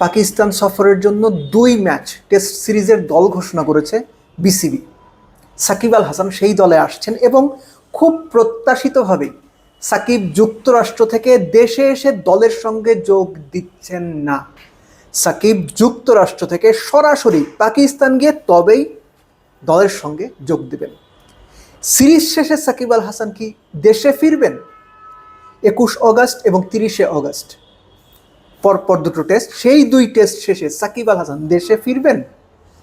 পাকিস্তান সফরের জন্য দুই ম্যাচ টেস্ট সিরিজের দল ঘোষণা করেছে বিসিবি। সাকিব আল হাসান সেই দলে আসছেন এবং খুব প্রত্যাশিতভাবেই সাকিব যুক্তরাষ্ট্র থেকে দেশে এসে দলের সঙ্গে যোগ দিচ্ছেন না। সাকিব যুক্তরাষ্ট্র থেকে সরাসরি পাকিস্তান গিয়ে তবেই দলের সঙ্গে যোগ দেবেন। সিরিজ শেষে সাকিব আল হাসান কি দেশে ফিরবেন? একুশ অগস্ট এবং তিরিশে অগস্ট। পরপর দুটো টেস্ট সেই দুই টেস্ট শেষে সাকিব আল হাসান দেশে ফিরবেন?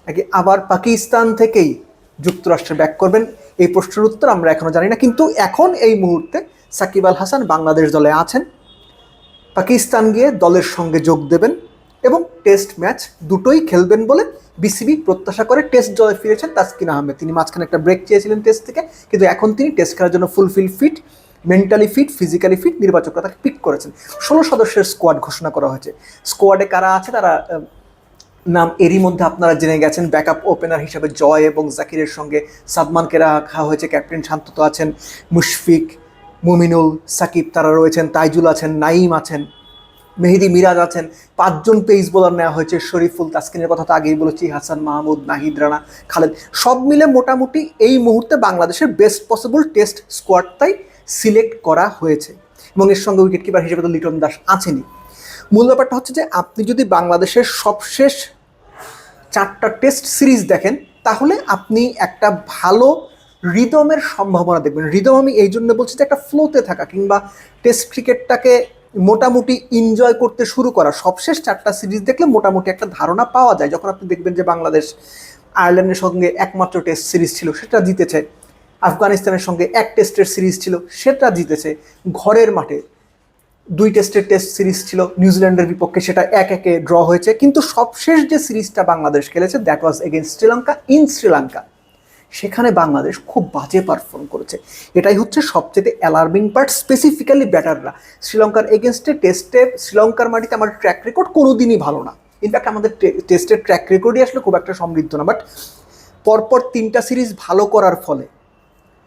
নাকি আবার পাকিস্তান থেকেই যুক্তরাষ্ট্রে ব্যাক করবেন? এই প্রশ্নের উত্তর আমরা এখনও জানি না, কিন্তু এখন এই মুহূর্তে সাকিব আল হাসান বাংলাদেশ দলে আছেন। পাকিস্তান গিয়ে দলের সঙ্গে যোগ দেবেন এবং টেস্ট ম্যাচ দুটোই খেলবেন বলে বিসিবি প্রত্যাশা করে টেস্ট দলে ফিরেছেন তাসকিন আহমেদ। তিনি মাঝখানে একটা ব্রেক চেয়েছিলেন টেস্ট থেকে, কিন্তু এখন তিনি টেস্ট খেলার জন্য fully fit mentally fit physically fit নির্বাচকরা তাকে পিক করেছেন। ষোলো সদস্যের স্কোয়াড ঘোষণা করা হয়েছে। স্কোয়াডে কারা আছে? তারা নাম এরই মধ্যে আপনারা জেনে গেছেন ব্যাকআপ ওপেনার হিসেবে জয় এবং জাকিরের সঙ্গে সাদমানকে রাখা হয়েছে। ক্যাপ্টেন শান্তত আছেন, মুশফিক, মুমিনুল, সাকিব তারা রয়েছেন, তাইজুল আছেন নাইম আছেন, মেহেদি মিরাজ আছেন। পাঁচজন পেস বোলার নেওয়া হয়েছে। শরীফুল তাসকিনের কথা তো আগেই বলেছি, হাসান মাহমুদ, নাহিদ রানা, খালেদ। সব মিলে মোটামুটি এই মুহূর্তে বাংলাদেশের বেস্ট পসিবল টেস্ট স্কোয়াডটাই সিলেক্ট করা হয়েছে এবং এর সঙ্গে উইকেট কিপার হিসেবে তো লিটন দাস আছেনই। মূল ব্যাপারটা হচ্ছে যে, আপনি যদি বাংলাদেশের সবশেষ চারটা টেস্ট সিরিজ দেখেন, তাহলে আপনি একটা ভালো রিদমের সম্ভাবনা দেখবেন। রিদম আমি এই জন্য বলছি যে, একটা ফ্লোতে থাকা কিংবা টেস্ট ক্রিকেটটাকে মোটামুটি এনজয় করতে শুরু করা। সবশেষ চারটা সিরিজ দেখলে মোটামুটি একটা ধারণা পাওয়া যায়। যখন আপনি দেখবেন যে বাংলাদেশ আয়ারল্যান্ডের সঙ্গে একমাত্র টেস্ট সিরিজ ছিল, সেটা জিতেছে। আফগানিস্তানের সঙ্গে এক টেস্টের সিরিজ ছিল, সেটা জিতেছে ঘরের মাঠে। দুই টেস্টের টেস্ট সিরিজ ছিল নিউজিল্যান্ডের বিপক্ষে, সেটা এক একে ড্র হয়েছে। কিন্তু সবশেষ যে সিরিজটা বাংলাদেশ খেলেছে that was against Sri Lanka in Sri Lanka সেখানে বাংলাদেশ খুব বাজে পারফর্ম করেছে। এটাই হচ্ছে সবচেয়ে অ্যালার্মিং পার্ট স্পেসিফিক্যালি ব্যাটাররা শ্রীলঙ্কার এগেনস্টে টেস্টে শ্রীলঙ্কার মাটিতে আমার ট্র্যাক রেকর্ড কোনোদিনই ভালো না। ইনফ্যাক্ট আমাদের টেস্টের ট্র্যাক রেকর্ডই আসলে খুব একটা সমৃদ্ধ না। বাট পরপর তিনটা সিরিজ ভালো করার ফলে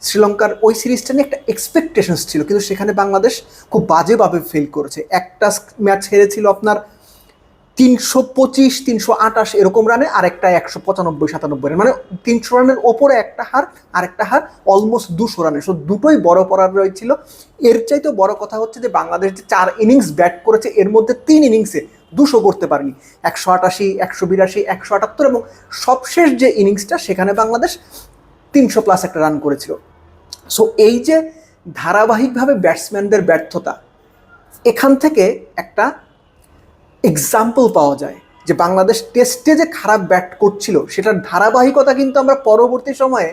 শ্রীলঙ্কার ওই সিরিজটা নিয়ে একটা এক্সপেকটেশনস ছিল, কিন্তু সেখানে বাংলাদেশ খুব বাজেভাবে ফেল করেছে। একটা ম্যাচ হেরেছিল আপনার তিনশো পঁচিশ, তিনশো আটাশ এরকম রানে আর একটা একশো পঁচানব্বই, সাতানব্বই রান মানে তিনশো রানের ওপরে একটা হার, আর একটা হার অলমোস্ট দুশো রানে সো দুটোই বড় পড়ার রয়েছিল। এর চাইতেও বড় কথা হচ্ছে যে, বাংলাদেশ যে চার ইনিংস ব্যাট করেছে, এর মধ্যে তিন ইনিংসে দুশো করতে পারেনি। একশো আটাশি, একশো বিরাশি, একশো আটাত্তর এবং সবশেষ যে ইনিংসটা সেখানে বাংলাদেশ তিনশো প্লাস একটা রান করেছিল। সো এই যে ধারাবাহিকভাবে ব্যাটসম্যানদের ব্যর্থতা, এখান থেকে একটা এক্সাম্পল পাওয়া যায় যে বাংলাদেশ টেস্টে যে খারাপ ব্যাট করছিল, সেটার ধারাবাহিকতা কিন্তু আমরা পরবর্তী সময়ে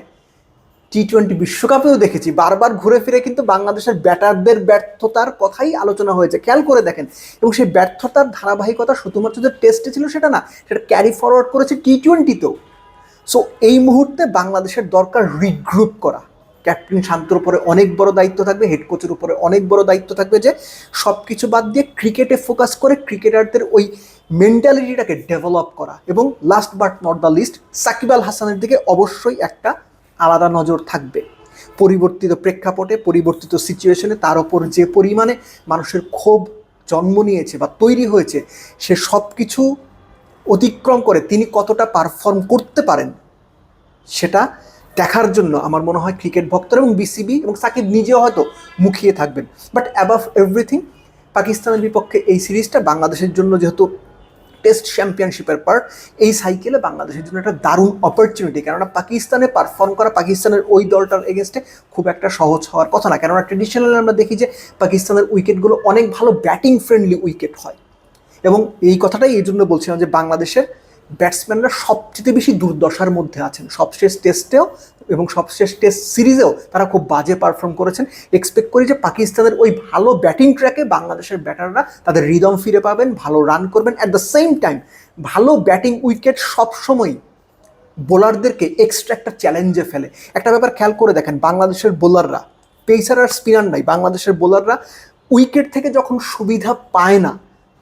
টি টোয়েন্টি বিশ্বকাপেও দেখেছি। বারবার ঘুরে ফিরে কিন্তু বাংলাদেশের ব্যাটারদের ব্যর্থতার কথাই আলোচনা হয়েছে। খেয়াল করে দেখেন, এবং সেই ব্যর্থতার ধারাবাহিকতা শুধুমাত্র যে টেস্টে ছিল সেটা না, সেটা ক্যারি ফরওয়ার্ড করেছে টি টোয়েন্টিতেও সো এই মুহূর্তে বাংলাদেশের দরকার রিগ্রুপ করা। ক্যাপ্টেন শান্তর উপরে অনেক বড় দায়িত্ব থাকবে হেড কোচের উপরে অনেক বড় দায়িত্ব থাকবে যে সব কিছু বাদ দিয়ে ক্রিকেটে ফোকাস করে ক্রিকেটারদের ওই মেন্টালিটিটাকে ডেভেলপ করা। এবং last but not the least Shakib Al হাসানের দিকে অবশ্যই একটা আলাদা নজর থাকবে। পরিবর্তিত প্রেক্ষাপটে, পরিবর্তিত সিচুয়েশনে তার ওপর যে পরিমাণে মানুষের ক্ষোভ জন্ম নিয়েছে বা তৈরি হয়েছে, সে সব কিছু অতিক্রম করে তিনি কতটা পারফর্ম করতে পারেন, সেটা দেখার জন্য আমার মনে হয় ক্রিকেট ভক্তরা এবং বিসিবি এবং সাকিব নিজেও হয়তো মুখিয়ে থাকবেন। বাট অ্যাবাভ এভরিথিং পাকিস্তানের বিপক্ষে এই সিরিজটা বাংলাদেশের জন্য যেহেতু টেস্ট চ্যাম্পিয়নশিপের পার্ট এই সাইকেলে বাংলাদেশের জন্য একটা দারুণ অপরচুনিটি কেননা পাকিস্তানে পারফর্ম করা পাকিস্তানের ওই দলটার এগেনস্টে খুব একটা সহজ হওয়ার কথা না। কেননা ট্রেডিশনালি আমরা দেখি যে পাকিস্তানের উইকেটগুলো অনেক ভালো ব্যাটিং ফ্রেন্ডলি উইকেট হয়। এবং এই কথাটাই এই জন্য বলছিলাম যে বাংলাদেশের ব্যাটসম্যানরা সবচেয়ে বেশি দুর্দশার মধ্যে আছেন। সবশেষ টেস্টেও এবং সবশেষ টেস্ট সিরিজেও তারা খুব বাজে পারফর্ম করেছেন। এক্সপেক্ট করি যে পাকিস্তানের ওই ভালো ব্যাটিং ট্র্যাকে বাংলাদেশের ব্যাটাররা তাদের রিদম ফিরে পাবেন, ভালো রান করবেন। অ্যাট দ্য সেম টাইম ভালো ব্যাটিং উইকেট সবসময় বোলারদেরকে এক্সট্রা একটা চ্যালেঞ্জে ফেলে। একটা ব্যাপার খেয়াল করে দেখেন, বাংলাদেশের বোলাররা পেসার আর স্পিনার নাই, বাংলাদেশের বোলাররা উইকেট থেকে যখন সুবিধা পায় না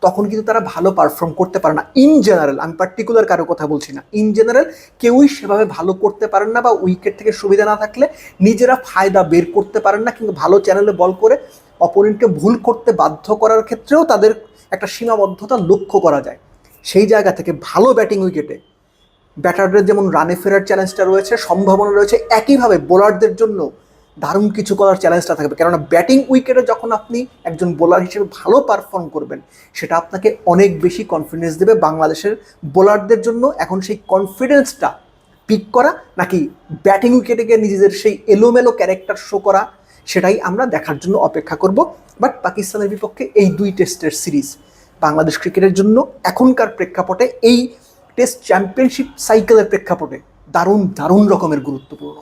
তখন কিন্তু তারা ভালো পারফর্ম করতে পারে না ইন জেনারেল আমি পার্টিকুলার কারও কথা বলছি না ইন জেনারেল কেউই সেভাবে ভালো করতে পারেন না বা উইকেট থেকে সুবিধা না থাকলে নিজেরা ফায়দা বের করতে পারেন না কিন্তু ভালো চ্যানেলে বল করে অপোনেন্টকে ভুল করতে বাধ্য করার ক্ষেত্রেও তাদের একটা সীমাবদ্ধতা লক্ষ্য করা যায়। সেই জায়গা থেকে ভালো ব্যাটিং উইকেটে ব্যাটারদের যেমন রানে ফেরার চ্যালেঞ্জটা রয়েছে, সম্ভাবনা রয়েছে, একইভাবে বোলারদের জন্য দারুণ কিছু করার চ্যালেঞ্জটা থাকবে। কেননা ব্যাটিং উইকেটে যখন আপনি একজন বোলার হিসেবে ভালো পারফর্ম করবেন, সেটা আপনাকে অনেক বেশি কনফিডেন্স দেবে বাংলাদেশের বোলারদের জন্য। এখন সেই কনফিডেন্সটা পিক করা নাকি ব্যাটিং উইকেটে গিয়ে নিজেদের সেই এলোমেলো ক্যারেক্টার শো করা, সেটাই আমরা দেখার জন্য অপেক্ষা করব। বাট পাকিস্তানের বিপক্ষে এই দুই টেস্টের সিরিজ বাংলাদেশ ক্রিকেটের জন্য এখনকার প্রেক্ষাপটে, এই টেস্ট চ্যাম্পিয়নশিপ সাইকেলের প্রেক্ষাপটে দারুণ দারুণ রকমের গুরুত্বপূর্ণ।